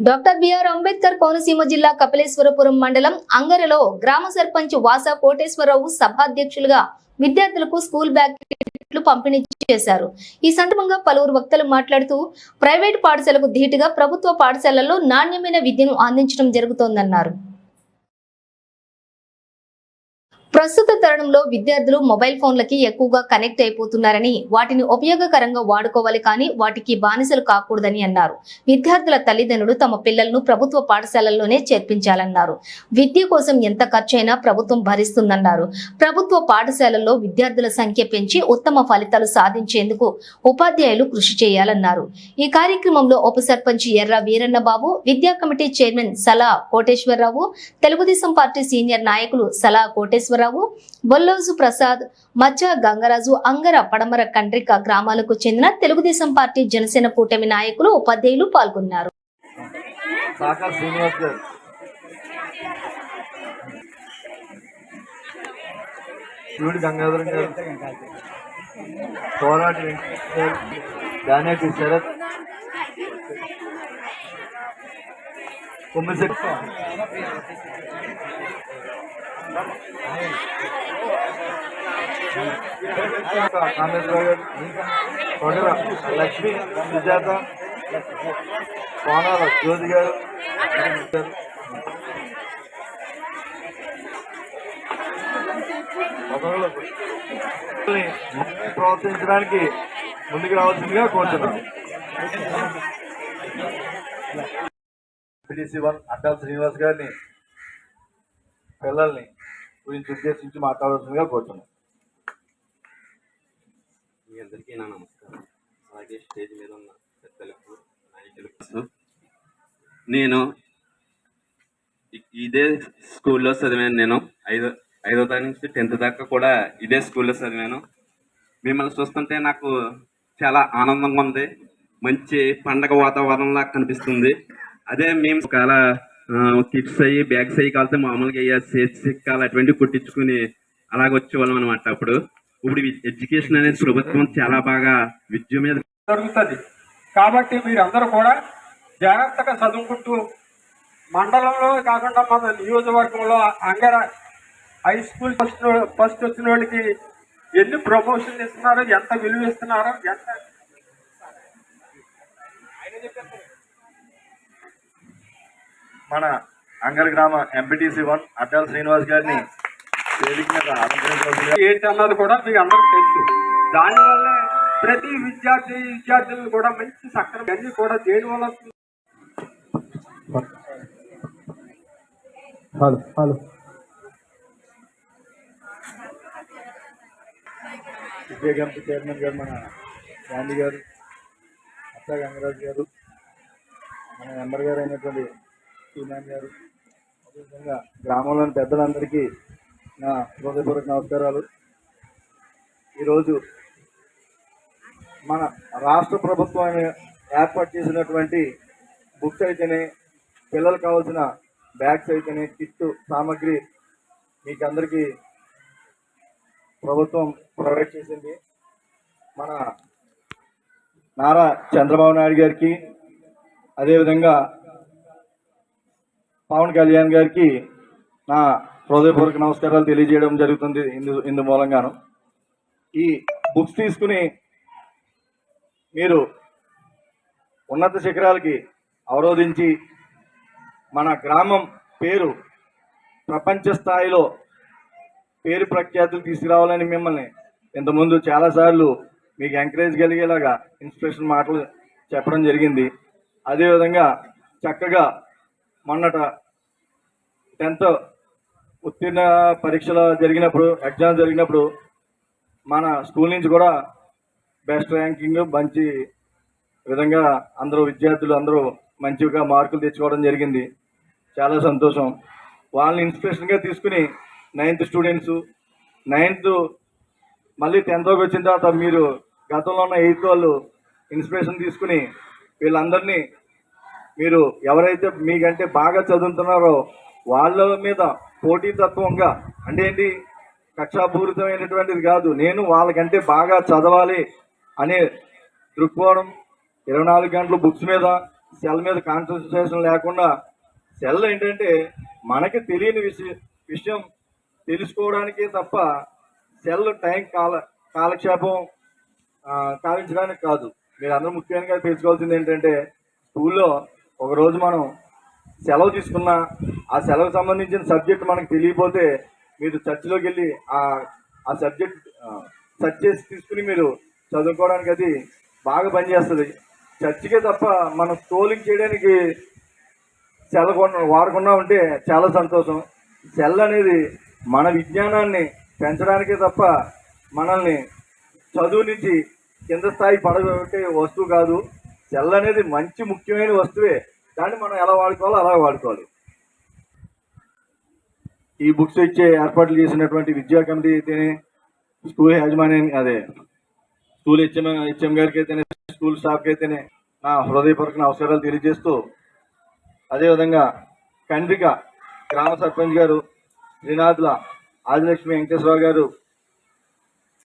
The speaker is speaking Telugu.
డాక్టర్ బిఆర్ అంబేద్కర్ కోనసీమ జిల్లా కపిలేశ్వరపురం మండలం అంగరలో గ్రామ సర్పంచ్ వాసా కోటేశ్వరరావు సభాధ్యక్షులుగా విద్యార్థులకు స్కూల్ బ్యాగ్ పంపిణీ చేశారు. ఈ సందర్భంగా పలువురు వక్తలు మాట్లాడుతూ ప్రైవేట్ పాఠశాలకు ధీటుగా ప్రభుత్వ పాఠశాలల్లో నాణ్యమైన విద్యను అందించడం జరుగుతోందన్నారు. ప్రస్తుత తరుణంలో విద్యార్థులు మొబైల్ ఫోన్లకి ఎక్కువగా కనెక్ట్ అయిపోతున్నారని వాటిని ఉపయోగకరంగా వాడుకోవాలి కానీ వాటికి బానిసలు కాకూడదని అన్నారు. విద్యార్థుల తల్లిదండ్రులు తమ పిల్లలను ప్రభుత్వ పాఠశాలల్లోనే చేర్పించాలన్నారు. విద్య కోసం ఎంత ఖర్చైనా ప్రభుత్వం భరిస్తుందన్నారు. ప్రభుత్వ పాఠశాలల్లో విద్యార్థుల సంఖ్య పెంచి ఉత్తమ ఫలితాలు సాధించేందుకు ఉపాధ్యాయులు కృషి చేయాలన్నారు. ఈ కార్యక్రమంలో ఉప సర్పంచ్ ఎర్ర వీరన్న బాబు విద్యా committee chairman Sala Koteswararao Telugu Desam party senior నాయకులు సలా కోటేశ్వరరావు బొల్లోజు ప్రసాద్ మజ్జ గంగరాజు అంగర పడమర కండ్రిక గ్రామాలకు చెందిన తెలుగుదేశం పార్టీ జనసేన కూటమి నాయకులు ఉపాధ్యాయులు పాల్గొన్నారు. శరత్? కామేశ్వర గారు లక్ష్మి సుజాత కోనాల జ్యోతి గారు ప్రోత్సహించడానికి ముందుకు రావాల్సిందిగా కోరుతున్నాను. పిడిసి వన్ అడ్డాల శ్రీనివాస్ గారిని పిల్లల్ని గురించి ఉద్దేశించి మాట్లాడాల్సిందిగా కోరుతున్నాను మీ అందరికీ నా నమస్కారం. అలాగే స్టేజ్ మీద ఉన్న పెద్దలకు నాయకులకు. నేను ఇదే స్కూల్లో చదివాను నేను. ఐదో ఐదో తరగతి నుంచి టెన్త్ దాకా కూడా ఇదే స్కూల్లో చదివాను. మిమ్మల్ని చూస్తుంటే నాకు చాలా ఆనందంగా ఉంది. మంచి పండగ వాతావరణంలా కనిపిస్తుంది. అదే మేము చాలా కిట్స్ అయ్యి బ్యాగ్స్ అయ్యి కాలితే మామూలుగా అయ్యా సిక్కాలు అటువంటివి కుట్టించుకుని అలాగ వచ్చేవాళ్ళం అనమాట అప్పుడు. ఇప్పుడు ఎడ్యుకేషన్ అనేది ప్రభుత్వం చాలా బాగా విద్య మీద జరుగుతుంది. కాబట్టి మీరందరూ కూడా జాగ్రత్తగా చదువుకుంటూ మండలంలో కాకుండా మన నియోజకవర్గంలో Angara high school first first వచ్చిన వాళ్ళకి ఎన్ని ప్రమోషన్లు ఇస్తున్నారో ఎంత విలువ ఇస్తున్నారో ఎంత మన అంగర్ గ్రామ ఎంపీటీసీ వన్ అడ్డాల శ్రీనివాస్ గారిని వేదిక మీద అన్నది కూడా మీకు అందరికి తెలుసు దానివల్ల ప్రతి విద్యార్థి విద్యార్థులు కూడా మంచి సక్రమం అన్ని కూడా దేని వల్ల వస్తుంది? హలో హలో విద్యా కమిటీ చైర్మన్ గారు మన గాంధీ గారు అత్త గంగరాజు గారు మన మెంబర్ గారు అయినటువంటి శ్రీమాన్ గారు అదేవిధంగా గ్రామంలోని పెద్దలందరికీ నా హృదయపూర్వక నమస్కారాలు. ఈరోజు మన రాష్ట్ర ప్రభుత్వం ఏర్పాటు చేసినటువంటి బుక్స్ అయితేనే పిల్లలకు కావాల్సిన బ్యాగ్స్ అయితేనే కిట్ సామాగ్రి మీకు అందరికీ ప్రభుత్వం ప్రొవైడ్ చేసింది. మన నారా చంద్రబాబు నాయుడు గారికి అదేవిధంగా పవన్ కళ్యాణ్ గారికి నా హృదయపూర్వక నమస్కారాలు తెలియజేయడం జరుగుతుంది ఇందు ఇందు మూలంగాను. ఈ బుక్స్ తీసుకుని మీరు ఉన్నత శిఖరాలకి అవరోధించి మన గ్రామం పేరు ప్రపంచ స్థాయిలో పేరు ప్రఖ్యాతులు తీసుకురావాలని మిమ్మల్ని ఇంతకుముందు చాలాసార్లు మీకు ఎంకరేజ్ కలిగేలాగా ఇన్స్పిరేషన్ మాటలు చెప్పడం జరిగింది. అదేవిధంగా చక్కగా మొన్నట టెన్త్ ఉత్తీర్ణ పరీక్షలు జరిగినప్పుడు ఎగ్జామ్స్ జరిగినప్పుడు మన స్కూల్ నుంచి కూడా బెస్ట్ ర్యాంకింగ్ మంచి విధంగా అందరూ విద్యార్థులు అందరూ మంచిగా మార్కులు తెచ్చుకోవడం జరిగింది. చాలా సంతోషం. వాళ్ళని ఇన్స్పిరేషన్గా తీసుకుని నైన్త్ స్టూడెంట్స్ నైన్త్ మళ్ళీ టెన్త్లోకి వచ్చిన తర్వాత మీరు గతంలో ఉన్న ఎయిత్ వాళ్ళు ఇన్స్పిరేషన్ తీసుకుని వీళ్ళందరినీ మీరు ఎవరైతే మీకంటే బాగా చదువుతున్నారో వాళ్ళ మీద పోటీతత్వంగా అంటే ఏంటి? కక్షాపూరితమైనటువంటిది కాదు. నేను వాళ్ళకంటే బాగా చదవాలి అనే దృక్కోణం ఇరవై నాలుగు గంటలు బుక్స్ మీద సెల్ మీద కాన్సన్ట్రేషన్ లేకుండా సెల్ ఏంటంటే మనకి తెలియని విషయం విషయం తెలుసుకోవడానికి తప్ప సెల్ టైం కాల కాలక్షేపం కావించడానికి కాదు. మీరు అందరూ ముఖ్యంగా తెలుసుకోవాల్సింది ఏంటంటే స్కూల్లో ఒకరోజు మనం సెలవు తీసుకున్నా ఆ సెలవు సంబంధించిన సబ్జెక్ట్ మనకు తెలియపోతే మీరు చర్చిలోకి వెళ్ళి ఆ ఆ సబ్జెక్ట్ సెర్చ్ చేసి తీసుకుని మీరు చదువుకోవడానికి అది బాగా పనిచేస్తుంది. చర్చికే తప్ప మనం ట్రోలింగ్ చేయడానికి సెల్ వాడకుండా ఉంటే చాలా సంతోషం. సెల్ అనేది మన విజ్ఞానాన్ని పెంచడానికే తప్ప మనల్ని చదువు నుంచి కింద స్థాయి పడగొట్టే వస్తువు కాదు. సెల్ అనేది మంచి ముఖ్యమైన వస్తువే. దాన్ని మనం ఎలా వాడుకోవాలో అలా వాడుకోవాలి. ఈ బుక్స్ ఇచ్చే ఏర్పాట్లు చేసినటువంటి విద్యా కమిటీ అయితేనే స్కూల్ యాజమాన్యం అదే స్కూల్ హెచ్ఎం హెచ్ఎం గారికి అయితేనే స్కూల్ స్టాఫ్కి అయితేనే నా హృదయపూర్వక నమస్కారాలు తెలియజేస్తూ అదేవిధంగా కండ్రిక గ్రామ సర్పంచ్ గారు శ్రీనాథుల ఆదిలక్ష్మి వెంకటేశ్వరరావు గారు